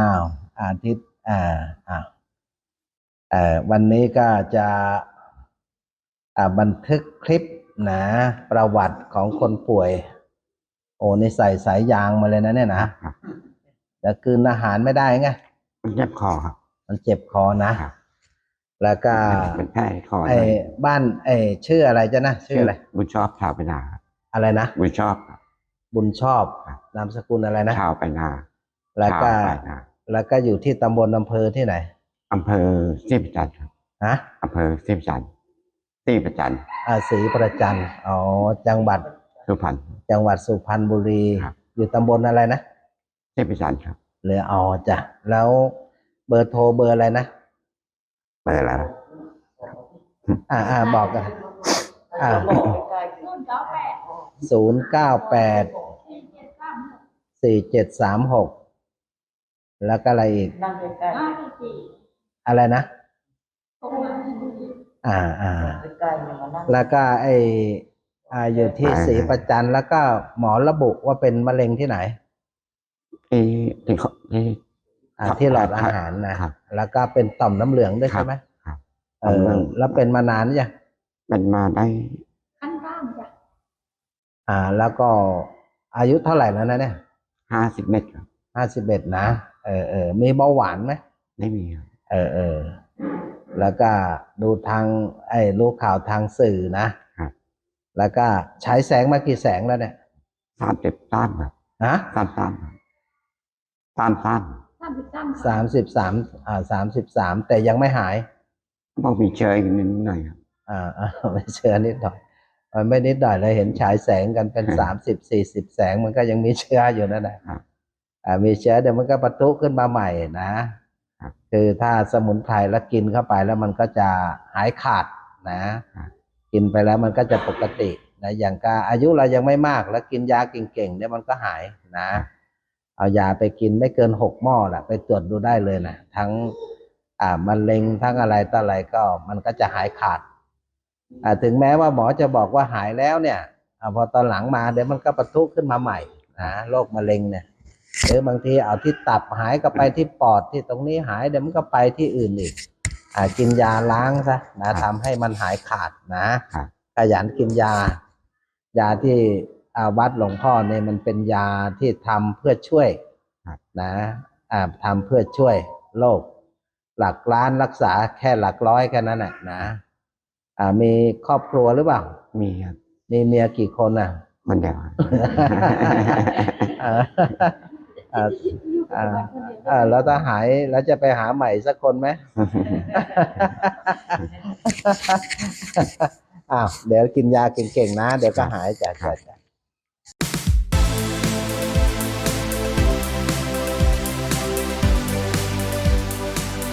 อ้าวอาทิตย์อ่าอ้าวเอ่อวันนี้ก็จะอ่าบันทึกคลิปนะประวัติของคนป่วย โอ้นี่ใส่สายยางมาเลยนะเนี่ยนะครับแต่กลืนอาหารไม่ได้ไงมันเจ็บคอครับ มันเจ็บคอนะครับแล้วก็มันแพ้คอไอ้บ้านไอ้ชื่ออะไรจ๊ะนะชื่ออะไรบุญชอบชาวไปนาครับอะไรนะบุญชอบครับบุญชอบครับนามสกุลอะไรนะชาวไปนา แล้วก็ชาวไปนาแล้วก็อยู่ที่ตำบลอำเภอที่ไหนอำเภอเสียประจันทร์ครับฮะอำเภอเสียประจันทร์เสียประจันทร์อาศรีประจันอ๋อจังหวัดสุพรรณจังหวัดสุพรรณบุรีครับอยู่ตำบลอะไรนะเสียประจันทร์ครับเหลืออ๋อจ้ะแล้วเบอร์โทรเบอร์อะไรนะเปิดแล้วอ่าอ่าบอกกันอ่ารุ่นเก้าแปดศูนย์เก้าแปดสี่เจ็ดสามหก แล้วก็อะไรอีก นั่งใกล้ห้าสี่อะไรนะหกห้าสี่อ่าอ่า ๆใกล้ๆเนี่ยมานั่งแล้วก็ไออ่าอยู่ที่ศรีประจันแล้วก็หมอระบุว่าเป็นมะเร็งที่ไหนที่ที่เขาที่อ่าครับที่หลอดครับอาหารนะครับแล้วก็เป็นต่อมน้ำเหลืองด้วยครับใช่ไหมครับเอต่อมอน้ำเหลือง แล้วเป็นมานานหรือยังมันมาได้ขั้นข้างจ้ะอ่า แล้วก็อายุเท่าไหร่แล้วนะเนี่ยห้าสิบเมตรครับ ห้าสิบเอ็ดนะเออเออมีเบาหวานไหมไม่มีครับเออเออแล้วก็ดูทางไอ้รู้ข่าวทางสื่อนะครับ แล้วก็ใช้แสงมากี่แสงแล้วเนี่ยสามสิบสามครับฮะสามสามครับสามสามสามสิบสามสามสิบสามอ่าสามสิบสามแต่ยังไม่หายบอกมีเชื้ออีกนิดหน่อยครับอ่าอ่าไม่เชื่อนิดหน่อยมันไม่นิดหน่อยเลยเห็นฉายแสงกันเป็นครับสามสิบสี่สิบแสงมันก็ยังมีเชื้ออยู่นั่นแหละครับอ่า มีเชื้อเดี๋ยวมันก็ปะทุขึ้นมาใหม่นะครับคือถ้าสมุนไพรแล้วกินเข้าไปแล้วมันก็จะหายขาดนะครับกินไปแล้วมันก็จะปกตินะอย่างก็อายุเรายังไม่มากแล้วกินยาเก่งๆเนี่ยมันก็หายนะ เอายาไปกินไม่เกินหกหม้อแหละไปตรวจดูได้เลยนะทั้งอ่ามะเร็งทั้งอะไรต่ออะไรก็มันก็จะหายขาดอ่าถึงแม้ว่าหมอจะบอกว่าหายแล้วเนี่ยอาพอตอนหลังมาเดี๋ยวมันก็ปะทุขึ้นมาใหม่นะโรคมะเร็งเนี่ย หรือบางทีเอาที่ตับหายก็ไปที่ปอดที่ตรงนี้หายเดี๋ยวมันก็ไปที่อื่นอีกอ่ากินยาล้างซะนะทำให้มันหายขาดนะครับขยันกินยา ยาที่อ่าวัดหลวงพ่อเนี่ยมันเป็นยาที่ทำเพื่อช่วยครับนะอ่าทำเพื่อช่วยโรคหลักล้านรักษาแค่หลักร้อยแค่นั้นแหละนะอ่ามีครอบครัวหรือเปล่า มีครับมีเมียกี่คนอะ คนเดียวครับอ่า อ่าอ่าอ่าแล้วถ้าหายแล้วจะไปหาใหม่สักคนไหม อ้าวเดี๋ยวกินยาเก่งๆนะ เดี๋ยวก็หายจากจาก